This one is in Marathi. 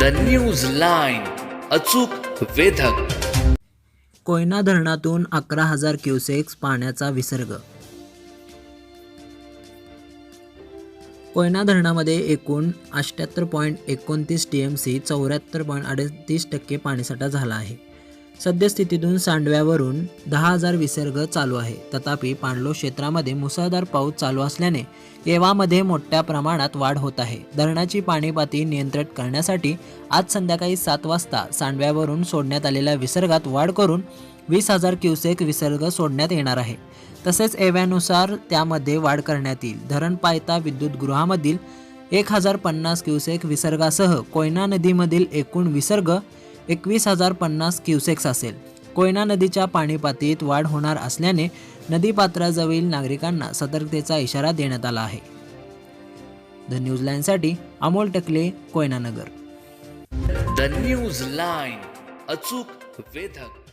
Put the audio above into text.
द न्यूज लाईन अचूक वेधक. कोयना धरणातून अकरा हजार क्युसेक्स पाण्याचा विसर्ग. कोयना धरणामध्ये एकूण अठ्ठ्याहत्तर पॉईंट एकोणतीस टी एम सी चौऱ्याहत्तर पॉईंट अडतीस टक्के पाणीसाठा झाला आहे. सद्यस्थितीतून सांडव्यावरून दहा हजार विसर्ग चालू आहे. तथापि पांडलो क्षेत्रामध्ये मुसळधार पाऊस चालू असल्याने येवामध्ये मोठ्या प्रमाणात वाढ होत आहे. धरणाची पाणीपाती नियंत्रित करण्यासाठी आज संध्याकाळी सात वाजता सांडव्यावरून सोडण्यात आलेल्या विसर्गात वाढ करून वीस हजार क्युसेक विसर्ग सोडण्यात येणार आहे. तसेच एव्यानुसार त्यामध्ये वाढ करण्यात येईल. धरण पायता विद्युतगृहामधील एक हजार पन्नास क्युसेक विसर्गासह कोयना नदीमधील एकूण विसर्ग एकवीस हजार पन्नास क्युसेक्स असेल. कोयना नदीच्या पाणीपातळीत वाढ होणार असल्याने नदीपात्राजवळील नागरिकांना सतर्कतेचा इशारा देण्यात आला आहे. The news लाईनसाठी Amol Takle Koynanagar the news line अचूक वेधक.